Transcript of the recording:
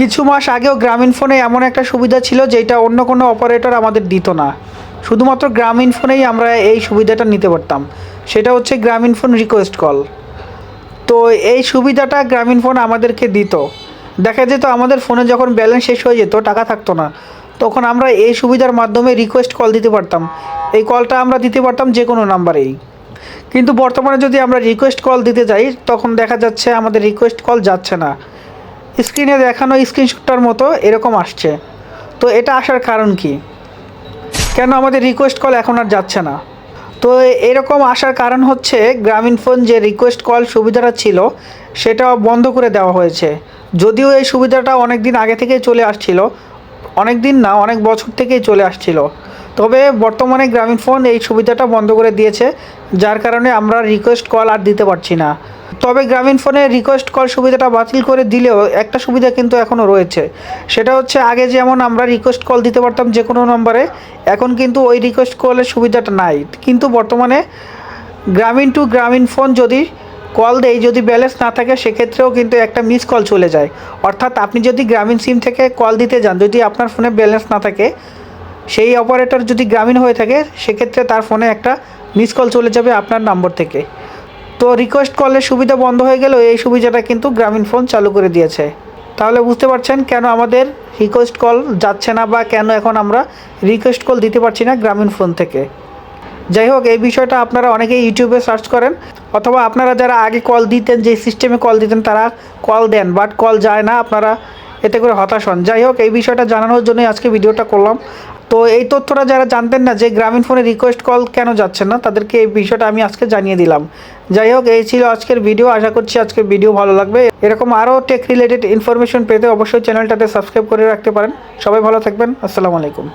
কিছু মাস আগেও গ্রামীণ ফোনে এমন একটা সুবিধা ছিল যেটা অন্য কোনো অপারেটর আমাদের দিত না। শুধুমাত্র গ্রামীণ ফোনেই আমরা এই সুবিধাটা নিতে পারতাম। সেটা হচ্ছে গ্রামীণ ফোন রিকোয়েস্ট কল তো এই সুবিধাটা গ্রামীণ ফোন আমাদেরকে দিত। দেখা যেত আমাদের ফোনে যখন ব্যালেন্স শেষ হয়ে যেত, টাকা থাকতো না, তখন আমরা এই সুবিধার মাধ্যমে রিকোয়েস্ট কল দিতে পারতাম। এই কলটা আমরা দিতে পারতাম যে কোনো নাম্বারেই। কিন্তু বর্তমানে যদি আমরা রিকোয়েস্ট কল দিতে যাই, তখন দেখা যাচ্ছে আমাদের রিকোয়েস্ট কল যাচ্ছে না। স্ক্রিনে দেখানো স্ক্রিনশটটার মতো এরকম আসছে। তো এটা আসার কারণ কি? কেন আমাদের রিকোয়েস্ট কল এখন আর যাচ্ছে না? তো এরকম আসার কারণ হচ্ছে গ্রামীণ ফোন যে রিকোয়েস্ট কল সুবিধাটা ছিল সেটা বন্ধ করে দেওয়া হয়েছে। যদিও এই সুবিধাটা অনেক দিন আগে থেকেই চলে আসছিল অনেক দিন না, অনেক বছর থেকেই চলে আসছিল। তবে বর্তমানে গ্রামীণ ফোন এই সুবিধাটা বন্ধ করে দিয়েছে, যার কারণে আমরা রিকোয়েস্ট কল আর দিতে পারছি না। তবে গ্রামীণ ফোনে রিকোয়েস্ট কল সুবিধাটা বাতিল করে দিলেও একটা সুবিধা কিন্তু এখনও রয়েছে। সেটা হচ্ছে আগে যেমন আমরা রিকোয়েস্ট কল দিতে পারতাম যে কোনো নম্বরে, এখন কিন্তু ওই রিকোয়েস্ট কলের সুবিধাটা নাই। কিন্তু বর্তমানে গ্রামীণ টু গ্রামীণ ফোন যদি কল দেই যদি ব্যালেন্স না থাকে, সেক্ষেত্রেও কিন্তু একটা মিস কল চলে যায়। অর্থাৎ আপনি যদি গ্রামীণ সিম থেকে কল দিতে যান, যদি আপনার ফোনে ব্যালেন্স না থাকে, সেই অপারেটর যদি গ্রামীণ হয়ে থাকে, সেক্ষেত্রে তার ফোনে একটা মিস কল চলে যাবে আপনার নম্বর থেকে। তো রিকোয়েস্ট কলের সুবিধা বন্ধ হয়ে গেলেও এই সুবিধাটা কিন্তু গ্রামীণ ফোন চালু করে দিয়েছে। তাহলে বুঝতে পারছেন কেন আমাদের রিকোয়েস্ট কল যাচ্ছে না বা কেন এখন আমরা রিকোয়েস্ট কল দিতে পারছি না গ্রামীণ ফোন থেকে। যাই হোক, এই বিষয়টা আপনারা অনেকেই ইউটিউবে সার্চ করেন, অথবা আপনারা যারা আগে কল দিতেন, যে সিস্টেমে কল দিতেন, তারা কল দেন বাট কল যায় না, আপনারা এতে করে হতাশ হন। যাই হোক, এই বিষয়টা জানানোর জন্যই আজকে ভিডিওটা করলাম। তো এই তথ্যটা যারা জানতেন না যে গ্রামীণ ফোনে রিকোয়েস্ট কল কেন যাচ্ছে না, তাদেরকে এই বিষয়টা আমি আজকে জানিয়ে দিলাম। যাই হোক, এই ছিল আজকের ভিডিও আশা করছি আজকের ভিডিও ভালো লাগবে। এরকম আরও টেক রিলেটেড ইনফরমেশন পেতে অবশ্যই চ্যানেলটাতে সাবস্ক্রাইব করে রাখতে পারেন। সবাই ভালো থাকবেন, আসসালামু আলাইকুম।